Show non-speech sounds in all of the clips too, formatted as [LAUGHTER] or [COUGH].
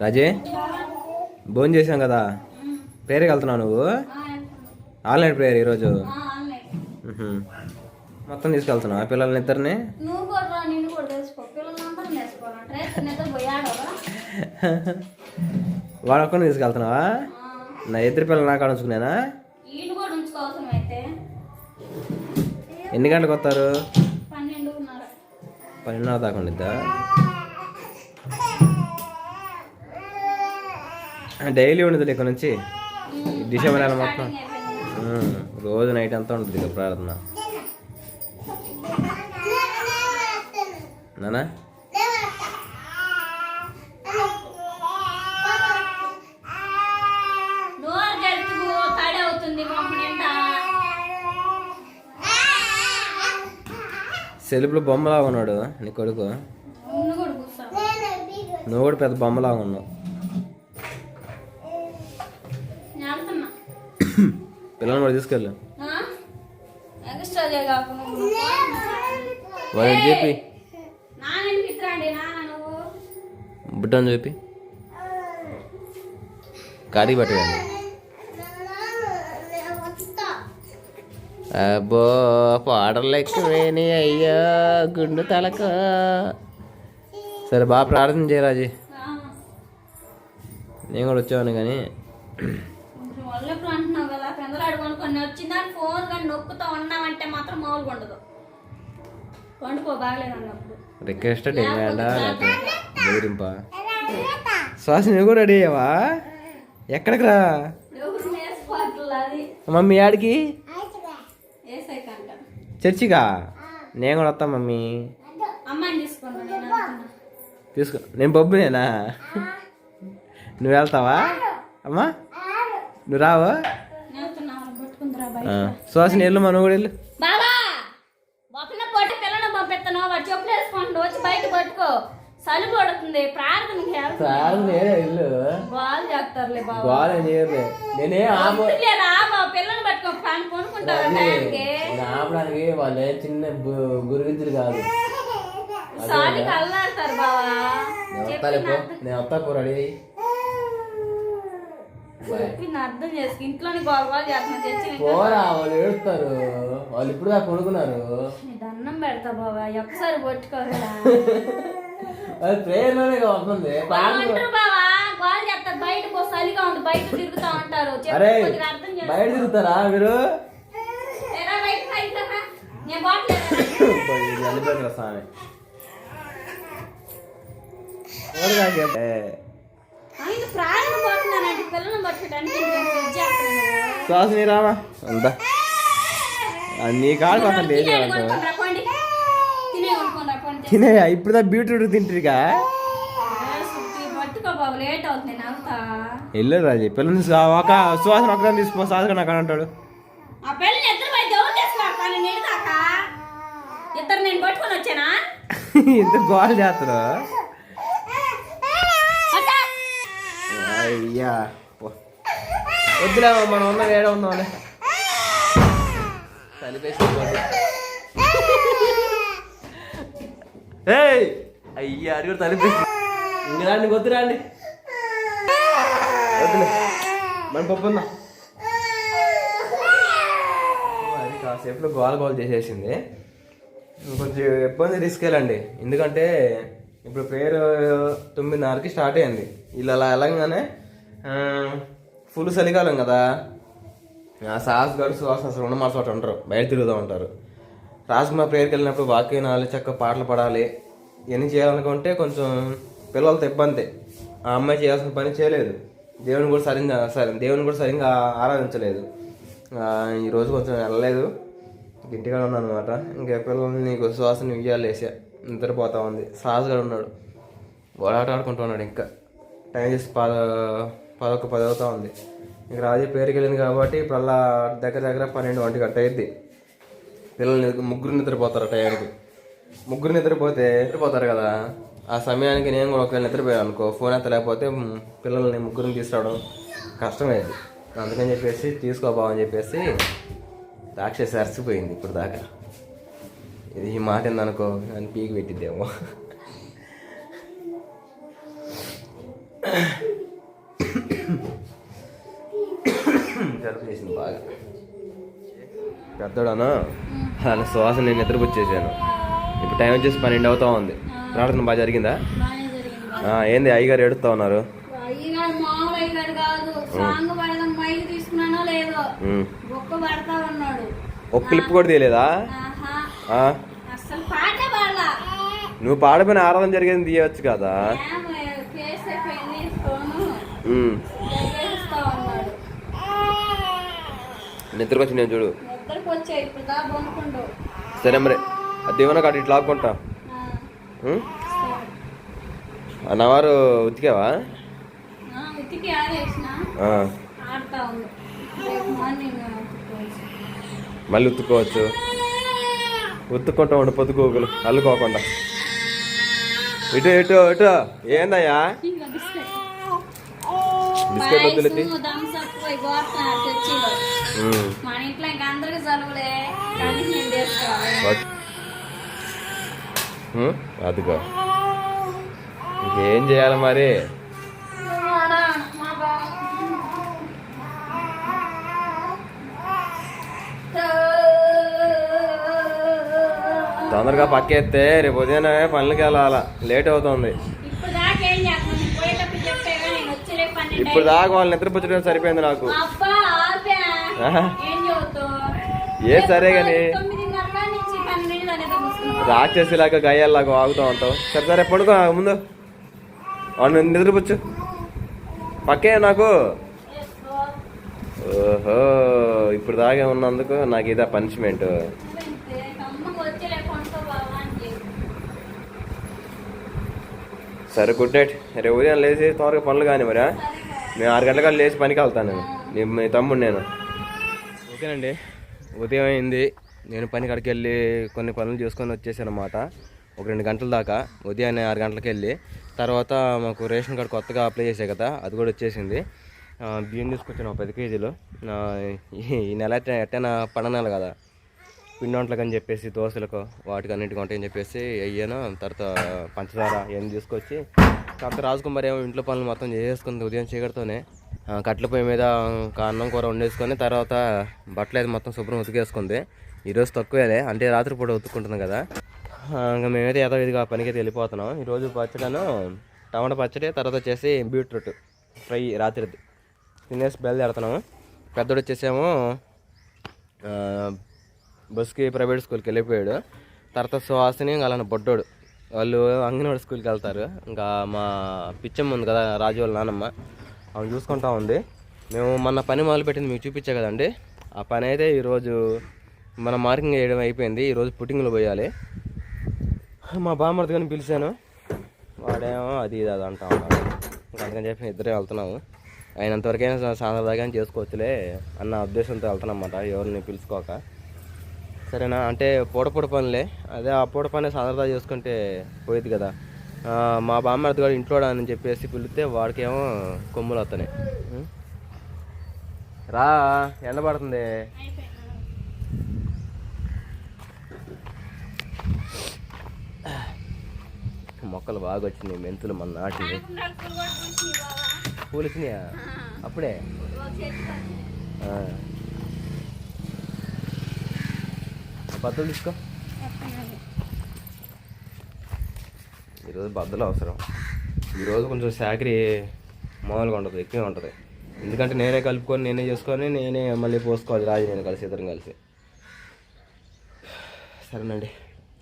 రాజే భోజనం చేసాం కదా? ప్రేయర్కి వెళ్తున్నావు నువ్వు? ఆన్లైన్ ప్రేయర్ ఈరోజు. మొత్తం తీసుకెళ్తున్నావా పిల్లల్ని ఇద్దరిని? నువ్వు కూడా రా, నిన్ను కూడా తెలుసుకో. పిల్లలందరూ నేర్చుకోవాలంటే నిద్ర పోయాడవా వాడు ఒక్కరిని తీసుకెళ్తున్నావా? నా ఇద్దరు పిల్లలు నాకు ఉంచుకునేనా? ఈయన కూడా ఉంచుకోవాల్సిన అయితే. ఎన్ని గంటలకు వస్తారు? పన్నెండున్నర దాకా ఉండిద్దా? డైలీ ఉండదు ఇక్కడ నుంచి. డిసెంబర్ నెల మొత్తం. రోజు నైట్ అంతా ఉంటుంది ఇక ప్రార్థన. నానా? సెలుపులో బొమ్మలాగా ఉన్నాడు నీ కొడుకు. నువ్వు కూడా పెద్ద బొమ్మలాగా ఉన్నావు. పిల్లల్ని కూడా తీసుకెళ్ళు. వాళ్ళని చెప్పి? బుట్టని చెప్పి. కారీ పట్టండి అబ్బో పాటలు ఎక్కువేని అయ్యా గుండు తలక. సరే బాగా ప్రార్థన చేయరాజీ. నేను కూడా వచ్చాను కానీ కొంచెం వాళ్ళు ఎప్పుడు అంటున్నావు కదా కొనుక్కొని వచ్చిందని ఫోన్ కానీ నొక్కుతూ ఉన్నామంటే మాత్రం మామూలుగా ఉండదు. వండుకో బాగలేదు అన్నప్పుడు. రిక్వెస్ట్ బెదిరింప శ్వాస నువ్వు కూడా రెడీ అయ్యావా ఎక్కడికి రా? మమ్మీ ఆడికి చర్చిగా నేను కూడా వస్తా మమ్మీ. తీసుకున్నా నేను. తీసుకో. నేను బొబ్బునేనా? నువ్వు వెళ్తావా? అమ్మా. నువ్వు రావా? సుహాసిని వెళ్ళు మా నువ్వు కూడా వెళ్ళు. బాబా పొట్టి పిల్లని పంపిస్తాను వాడు చెప్పులు వచ్చి బయట పట్టుకో. చలి పడుతుంది. చేస్తారులే బాబా. గోల చేయదు నేనే ఆపు. పిల్లని పట్టుకో. పని కొనుక్కుంటారు ఆపడానికి వాళ్ళు చిన్న గురువిద్యులు కాదు. సాలికి అల్లాడతారు బావా నేను వస్తా అయ్యి. చెప్పింది అర్థం చేసుకు. ఇంట్లోని గోల చేస్తున్నా తెచ్చి. పోరా వాళ్ళు ఏడుస్తారు. వాళ్ళు ఇప్పుడు దాకా కొనుక్కున్నారు దండం పెడతా బాబా ఒక్కసారి పట్టుకోరా అది ప్రేయర్లోనే వస్తుంది. బావా గోల చేస్తారు. బయట పో చలిగా ఉంది బయట తిరుగుతా ఉంటారు. అరే బయట తిరుగుతారా మీరు? స్వామి. ప్రాణం సుహాసిని రామా అంతా నీ అసలు లేదు తినే ఇప్పుడు బీట్రూట్ తింటారుగా ఏ సుత్తి, పట్టుకో బాబు లేట్ అవుతుంది నేను వెళ్తా వెళ్ళు రాజీ. పిల్లల్ని సా- ఒక సువాసన ఒకదాన్ని తీసుకో సాధక నాకు అని అంటాడు ఇద్దరు పోయి దేవుడు [LAUGHS] తీసుకురాను నేను దాకా ఇద్దరు నేను పట్టుకొని వచ్చానా ఇంత గోల్ చేస్తారు వచ్చా? అయ్యా. వద్దులే మనం ఉన్న వేడ ఉందాంలే కలిపేసి ఏయ్! అయ్యా అది కూడా తలిపేసి. ఇంక రాండి వద్దు రాండి. వద్దులే. మన పప్పు ఉందా? అది కాసేపులో గోల గోల చేసేసింది. కొంచెం ఇబ్బంది తీసుకెళ్ళండి ఎందుకంటే ఇప్పుడు పేరు తొమ్మిదిన్నరకి స్టార్ట్ అయింది. వీళ్ళు అలా వెళ్ళంగానే ఫుల్ చలికాలం కదా. ఆ సాహస్ గారు సుహాస్ అసలు ఉండమాస చోట ఉంటారు బయట తిరుగుతూ ఉంటారు. రాజకుమార్ ప్రేయర్కి వెళ్ళినప్పుడు వాక్యం వినాలి చక్క పాటలు పడాలి ఇవన్నీ చేయాలనుకుంటే కొంచెం పిల్లలతో ఇబ్బంది. ఆ అమ్మాయి చేయాల్సిన పని చేయలేదు. దేవుని కూడా సరిగ్గా సరే దేవుని కూడా సరిగ్గా ఆరాధించలేదు. ఈరోజు కొంచెం వెళ్ళలేదు. ఇంటికాడ ఉన్నాను అనమాట ఇంకా పిల్లల్ని నీకు శ్వాసని ఇయ్యాలి వేసా నిద్రపోతా ఉంది. సాహస్ గారు ఉన్నాడు. గోడాట ఆడుకుంటున్నాడు ఇంకా. టైం చేసి పద పదొక పది అవుతా ఉంది. ఇంక రాజీ పేరుకి వెళ్ళింది కాబట్టి ఇప్పుడు అలా దగ్గర దగ్గర పన్నెండు ఒంటి గంట అయింది పిల్లలు ముగ్గురు నిద్రపోతారు టైంకి ముగ్గురు నిద్రపోతే నిద్రపోతారు కదా. ఆ సమయానికి నేను కూడా ఒకవేళ నిద్రపోయాను అనుకో ఫోన్ ఎత్తలేకపోతే లేకపోతే పిల్లల్ని ముగ్గురిని తీసుకురావడం కష్టమేది అందుకని చెప్పేసి తీసుకోబావని చెప్పేసి రాక్షసి అరిసిపోయింది ఇప్పుడు దాకా ఇది ఈ మాట ఏందనుకో అని పీకి పెట్టిద్దేమో. జలుబు చేసింది బాగా. పెద్దోడాను? ఆయన శ్వాస నేను నిద్రపుచ్చేసాను ఇప్పుడు టైం వచ్చేసి పన్నెండు అవుతా ఉంది. ప్రార్థన బాగా జరిగిందా? ఏంది అయ్యగారు ఏడుస్తా ఉన్నారు? ఒక క్లిప్ కూడా తీయలేదా? నువ్వు పాడపోయిన ఆరాధన జరిగింది తీయవచ్చు కదా? నిద్రకొచ్చి నేను చూడు నిద్రకు సరే మరి దేవుని కాదు ఇట్లా లాక్కుంటా ఉమ్? ఆ నవారు ఉతికావా. మళ్ళీ ఉతుక్కోవచ్చు. ఉతుక్కుంటా ఉండు పొద్దుకోగులు అల్లుకోకుండా ఇటు ఇటు ఇటు. ఏందయ్యా? మన ఇంట్లో ఇంకా అందరికి ఉమ్, అదిగో. ఇంకేం చేయాలి మరి? తొందరగా పక్కేస్తే రేపు ఉదయం పనులకి వెళ్ళాలా? లేట్ అవుతుంది ఇప్పుడు దాకా ఏం చేస్తున్నావు నేను పోయేటప్పుడు చెప్పేగా నేను వచ్చి రేపు పన్నెండు ఇప్పుడు దాకా వాళ్ళు నిద్రపుచ్చడం సరిపోయింది నాకు. ఏం సరే ముసుకున్నావు రాక్షసిలాగా గయ్యాలాగా వాగుతూ ఉంటావు. సరే సరే పడుకో ముందు. అవును నిద్రపుచ్చు. పక్కే నాకు. ఓహో ఇప్పుడు దాకా ఉన్నందుకు నాకు ఇదే పనిష్మెంట్. సరే గుడ్ నైట్ రేపు ఉదయం లేచి త్వరగా పనులు కానీ మరి నేను ఆరు గంటలకు లేచి పనికి వెళ్తాను నేను. నేను మీ తమ్ముడు నేను. ఓకేనండి. ఉదయం అయింది. నేను పని కాడికి వెళ్ళి కొన్ని పనులు చేసుకొని వచ్చేసాను అనమాట ఒక రెండు గంటల దాకా. ఉదయాన్నే ఆరు గంటలకు వెళ్ళి తర్వాత మాకు రేషన్ కార్డు కొత్తగా అప్లై చేసే కదా అది కూడా వచ్చేసింది. బియ్యం తీసుకొచ్చాను ఒక పది కేజీలు. ఈ- ఈ నెల ఎట్టైనా పడనాలి కదా. పిండి అని చెప్పేసి దోశలకు వాటికి అన్నింటికి ఉంటాయని చెప్పేసి అయ్యాను. తర్వాత పంచదార ఇవన్నీ తీసుకొచ్చి తర్వాత రాజకుమారి ఏమో ఇంట్లో పనులు మొత్తం చేసేసుకుంది ఉదయం చీకటితోనే. కట్ల కట్టెల పొయ్యి మీద అన్నం కూర వండేసుకొని తర్వాత బట్టలు అయితే మొత్తం శుభ్రం ఉతికేసుకుంది. ఈరోజు తక్కువేలే అంటే రాత్రిపూట ఉతుక్కుంటుంది కదా. ఇంకా మేమైతే యథావిధిగా ఆ పనికి అయితే వెళ్ళిపోతున్నాం ఈరోజు పచ్చడను టమాటా పచ్చడి తర్వాత వచ్చేసి బీట్రూట్ ఫ్రై రాత్రిది. తినేసి బయలుదేరుతున్నాము. పెద్దోడు వచ్చేసేమో బస్కి ప్రైవేట్ స్కూల్కి వెళ్ళిపోయాడు. తర్వాత సుహాసిని ఇంకా అలానే బొడ్డోడు. వాళ్ళు అంగన్వాడి స్కూల్కి వెళ్తారు. ఇంకా మా పిచ్చమ్మ ఉంది కదా రాజు వాళ్ళ నానమ్మ. ఆమె చూసుకుంటా ఉంది. మేము మొన్న పని మొదలుపెట్టింది మీకు చూపించా కదండి. ఆ పని అయితే ఈరోజు మన మార్కింగ్ వేయడం అయిపోయింది. ఈరోజు పుట్టింగ్లో పోయాలి. మా బామ్మర్ది కానీ పిలిచాను. వాడేమో అది ఇది అది అంటా ఉన్నాడు. ఇంకా అందుకని చెప్పి ఇద్దరే వెళ్తున్నాము. అయినంతవరకైనా సాంద్రదాగా చేసుకోవచ్చులే అన్న ఉద్దేశంతో వెళ్తానమాట ఎవరిని పిలుచుకోక. సరేనా? అంటే పూట పూట పనులే. అదే ఆ పూట పని సాధారణ చేసుకుంటే పోయేది కదా. మా బామ్మర్ది కూడా ఇంట్లో అని చెప్పేసి పిలిస్తే వాడికేమో కొమ్ములు వస్తున్నాయి? రా ఎండ పడుతుంది. మొక్కలు బాగా వచ్చినాయి మెంతులు మన నాటివి. పూలు వచ్చినాయా? అప్పుడే ఒక చెట్టు పచ్చి. ఆ. బద్దలు తీసుకో. ఈరోజు బద్దలు అవసరం. ఈరోజు కొంచెం శాకరీ మామూలుగా ఉండదు ఎక్కువ ఉంటుంది. ఎందుకంటే నేనే కలుపుకొని నేనే చేసుకొని నేనే మళ్ళీ పోసుకోవాలి రాజు నేను కలిసి ఇద్దరం కలిసి. సరేనండి.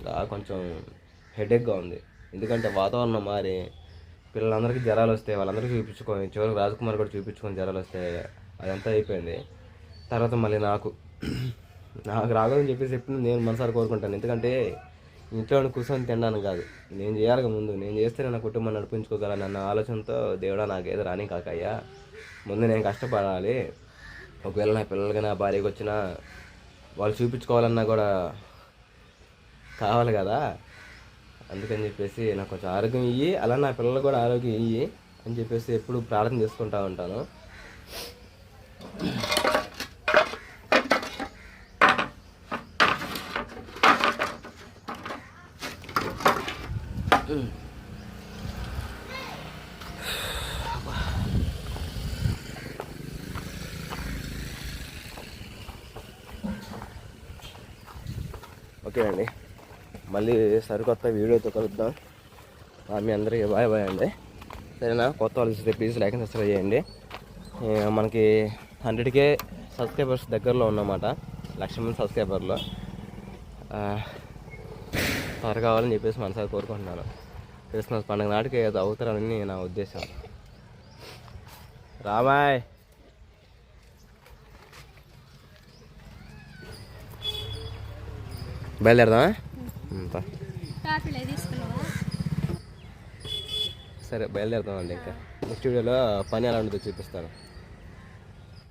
ఇలా కొంచెం హెడేక్గా ఉంది. ఎందుకంటే వాతావరణం మారి పిల్లలందరికీ జ్వరాలు వస్తాయి వాళ్ళందరికీ చూపించుకొని చివరికి రాజకుమార్ కూడా చూపించుకొని జ్వరాలు వస్తాయి అదంతా అయిపోయింది. తర్వాత మళ్ళీ నాకు నాకు రాకూడదని చెప్పేసి ఎప్పుడు నేను మనసారి కోరుకుంటాను. ఎందుకంటే ఇంట్లో కూర్చొని తినడానికి కాదు. నేను చేయాలి ముందు. నేను చేస్తేనే నా కుటుంబం నడిపించుకోగలను అన్న ఆలోచనతో దేవుడా నాకు ఏదో రాని కాకయ్యా. ముందు నేను కష్టపడాలి. ఒకవేళ నా పిల్లలకి నా భార్యకి వచ్చినా వాళ్ళు చూపించుకోవాలన్నా కూడా కావాలి కదా. అందుకని చెప్పేసి నాకు కొంచెం ఆరోగ్యం ఇయ్యి అలా నా పిల్లలు కూడా ఆరోగ్యం ఇయ్యి అని చెప్పేసి ఎప్పుడు ప్రార్థన చేసుకుంటా ఉంటాను. ఓకే అండి. మళ్ళీ సరికొత్త వీడియోతో కలుద్దాం. మీ అందరికీ బాయ్ బాయ్ అండి. సరేనా? కొత్త వాళ్ళు చూస్తే ప్లీజ్ లైక్ అండ్ సబ్స్క్రైబ్ చేయండి. మనకి హండ్రెడ్కే సబ్స్క్రైబర్స్ దగ్గరలో ఉన్నమాట లక్ష మంది సబ్స్క్రైబర్లో త్వర త్వరగా కావాలని చెప్పేసి మనసారి కోరుకుంటున్నాను. క్రిస్మస్ పండుగ నాటికి అది అవుతారని నా ఉద్దేశం. రామాయ్! బయలుదేరదామా? సరే బయలుదేరుతామండి ఇంకా. నెక్స్ట్ వీడియోలో పని ఎలా ఉంటుందో చూపిస్తాను.